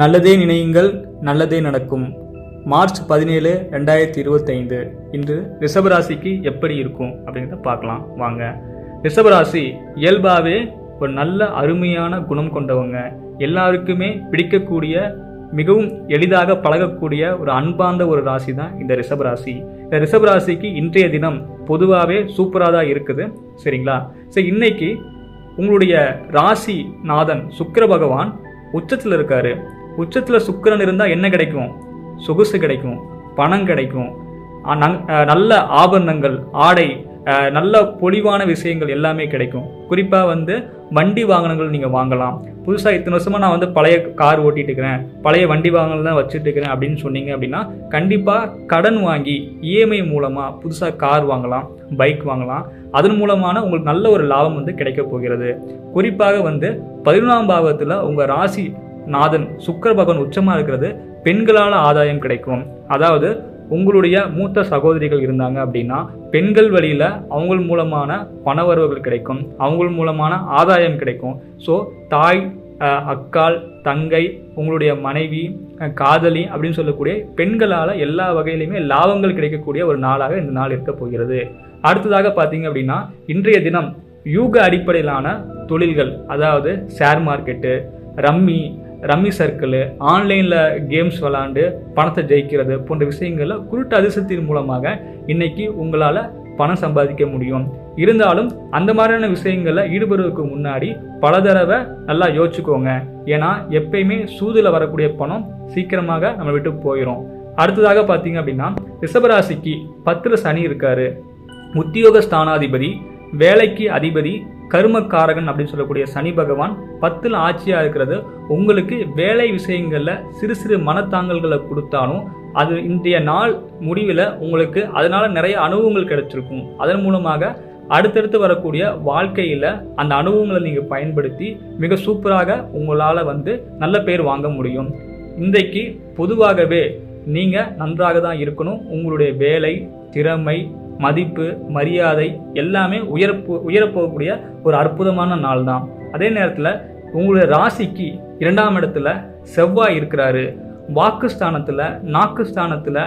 நல்லதே நினையுங்கள் நல்லதே நடக்கும். மார்ச் பதினேழு ரெண்டாயிரத்தி இருபத்தைந்து. இன்று ரிஷபராசிக்கு எப்படி இருக்கும் அப்படிங்கிறத பார்க்கலாம். வாங்க. ரிஷபராசி இயல்பாகவே ஒரு நல்ல அருமையான குணம் கொண்டவங்க. எல்லாருக்குமே பிடிக்கக்கூடிய மிகவும் எளிதாக பழகக்கூடிய ஒரு அன்பார்ந்த ஒரு ராசி தான் இந்த ரிஷபராசி. இந்த ரிஷபராசிக்கு இன்றைய தினம் பொதுவாகவே சூப்பராக தான் இருக்குது. சரிங்களா? சரி இன்னைக்கு உங்களுடைய ராசி நாதன் சுக்கர பகவான் உச்சத்தில் இருக்காரு. உச்சத்தில் சுக்கிரன் இருந்தால் என்ன கிடைக்கும்? சொகுசு கிடைக்கும். பணம் கிடைக்கும். நல்ல ஆபரணங்கள் ஆடை நல்ல பொலிவான விஷயங்கள் எல்லாமே கிடைக்கும். குறிப்பாக வந்து வண்டி வாகனங்கள் நீங்கள் வாங்கலாம். புதுசாக இத்தனை வருஷமாக நான் வந்து பழைய கார் ஓட்டிகிட்டு இருக்கிறேன் பழைய வண்டி வாகனங்கள் தான் வச்சுட்டு இருக்கிறேன் அப்படின்னு சொன்னீங்க அப்படின்னா கண்டிப்பாக கடன் வாங்கி இஎம்ஐ மூலமாக புதுசாக கார் வாங்கலாம் பைக் வாங்கலாம். அதன் மூலமான உங்களுக்கு நல்ல ஒரு லாபம் வந்து கிடைக்க போகிறது. குறிப்பாக வந்து பதினொன்றாம் பாவத்தில் உங்கள் ராசி நாதன் சுக்கர பகவான் உச்சமாக இருக்கிறது பெண்களால் ஆதாயம் கிடைக்கும். அதாவது உங்களுடைய மூத்த சகோதரிகள் இருந்தாங்க அப்படின்னா பெண்கள் வழியில் அவங்க மூலமான பணவரவுகள் கிடைக்கும் அவங்க மூலமான ஆதாயம் கிடைக்கும். ஸோ தாய் அக்காள் தங்கை உங்களுடைய மனைவி காதலி அப்படின்னு சொல்லக்கூடிய பெண்களால் எல்லா வகையிலையுமே லாபங்கள் கிடைக்கக்கூடிய ஒரு நாளாக இந்த நாள் இருக்க போகிறது. அடுத்ததாக பார்த்தீங்க அப்படின்னா இன்றைய தினம் யூக அடிப்படையிலான தொழில்கள் அதாவது share market rummy rummy circle ஆன்லைனில் கேம்ஸ் விளாண்டு பணத்தை ஜெயிக்கிறது போன்ற விஷயங்களில் குருட்டு அதிர்ஷ்டத்தின் மூலமாக இன்னைக்கு உங்களால் பணம் சம்பாதிக்க முடியும். இருந்தாலும் அந்த மாதிரியான விஷயங்களில் ஈடுபடுவதற்கு முன்னாடி பல தடவை நல்லா யோசிச்சுக்கோங்க. ஏன்னா எப்பயுமே சூதில் வரக்கூடிய பணம் சீக்கிரமாக நம்ம விட்டு போயிடும் அடுத்ததாக பார்த்தீங்க அப்படின்னா ரிஷபராசிக்கு பத்தில் சனி இருக்காரு. உத்தியோக ஸ்தானாதிபதி வேலைக்கு அதிபதி கருமக்காரகன் அப்படின்னு சொல்லக்கூடிய சனி பகவான் பத்தில் ஆட்சியாக இருக்கிறது. உங்களுக்கு வேலை விஷயங்களில் சிறு சிறு மனத்தாங்கல்களை கொடுத்தாலும் அது இன்றைய நாள் முடிவில் உங்களுக்கு அதனால் நிறைய அனுபவங்கள் கிடைச்சிருக்கும். அதன் மூலமாக அடுத்தடுத்து வரக்கூடிய வாழ்க்கையில் அந்த அனுபவங்களை நீங்கள் பயன்படுத்தி மிக சூப்பராக உங்களால் வந்து நல்ல பேர் வாங்க முடியும். இன்றைக்கு பொதுவாகவே நீங்கள் நன்றாக தான் இருக்கணும். உங்களுடைய வேலை திறமை மதிப்பு மரியாதை எல்லாமே உயரப்போ உயரப்போகக்கூடிய ஒரு அற்புதமான நாள் தான் அதே நேரத்தில் உங்களுடைய ராசிக்கு இரண்டாம் இடத்துல செவ்வாய் இருக்கிறாரு. வாக்குஸ்தானத்தில் நாக்குஸ்தானத்தில்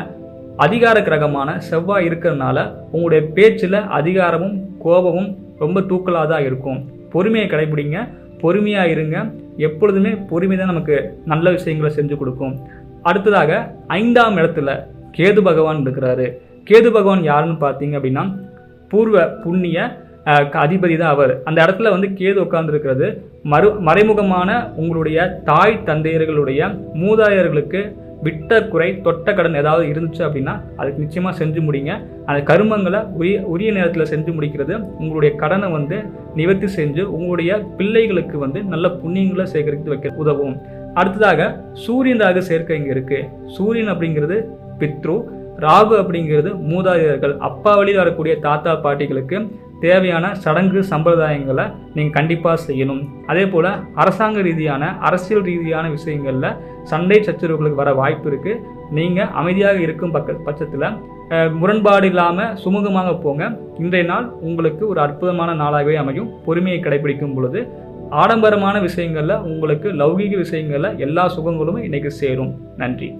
அதிகார கிரகமான செவ்வாய் இருக்கிறதுனால உங்களுடைய பேச்சில் அதிகாரமும் கோபமும் ரொம்ப தூக்கலாக தான் இருக்கும். பொறுமையை கடைபிடிங்க பொறுமையாக இருங்க. எப்பொழுதுமே பொறுமை தான் நமக்கு நல்ல விஷயங்களை செஞ்சு கொடுக்கும். அடுத்ததாக ஐந்தாம் இடத்துல கேது பகவான் இருக்கிறாரு. கேது பகவான் யாருன்னு பார்த்தீங்க அப்படின்னா பூர்வ புண்ணிய அதிபதி தான் அவர். அந்த இடத்துல வந்து கேது உட்கார்ந்துருக்கிறது. மறு மறைமுகமான உங்களுடைய தாய் தந்தையர்களுடைய மூதாதையர்களுக்கு விட்ட குறை தொட்ட கடன் ஏதாவது இருந்துச்சு அப்படின்னா அதுக்கு நிச்சயமாக செஞ்சு முடிங்க. அந்த கருமங்களை உரிய உரிய நேரத்தில் செஞ்சு முடிக்கிறது. உங்களுடைய கடனை வந்து நிவர்த்தி செஞ்சு உங்களுடைய பிள்ளைகளுக்கு வந்து நல்ல புண்ணியங்களை சேகரித்து வைக்க உதவும். அடுத்ததாக சூரியன் ராகு சேர்க்கை இங்கே இருக்குது சூரியன் அப்படிங்கிறது பித்ரு. ராகு அப்படிங்கிறது மூதாதையர்கள் அப்பா வழியில் வரக்கூடிய தாத்தா பாட்டிகளுக்கு தேவையான சடங்கு சம்பிரதாயங்களை நீங்கள் கண்டிப்பாக செய்யணும். அதே போல் அரசாங்க ரீதியான அரசியல் ரீதியான விஷயங்களில் சண்டை சச்சரவுகளுக்கு வர வாய்ப்பு இருக்குது நீங்கள் அமைதியாக இருக்கும் பக்க பட்சத்தில் முரண்பாடு இல்லாமல் சுமூகமாக போங்க. இன்றைய நாள் உங்களுக்கு ஒரு அற்புதமான நாளாகவே அமையும். பொறுமையை கடைபிடிக்கும் பொழுது ஆடம்பரமான விஷயங்களில் உங்களுக்கு லௌகீக விஷயங்களில் எல்லா சுகங்களும் இன்றைக்கு சேரும். நன்றி.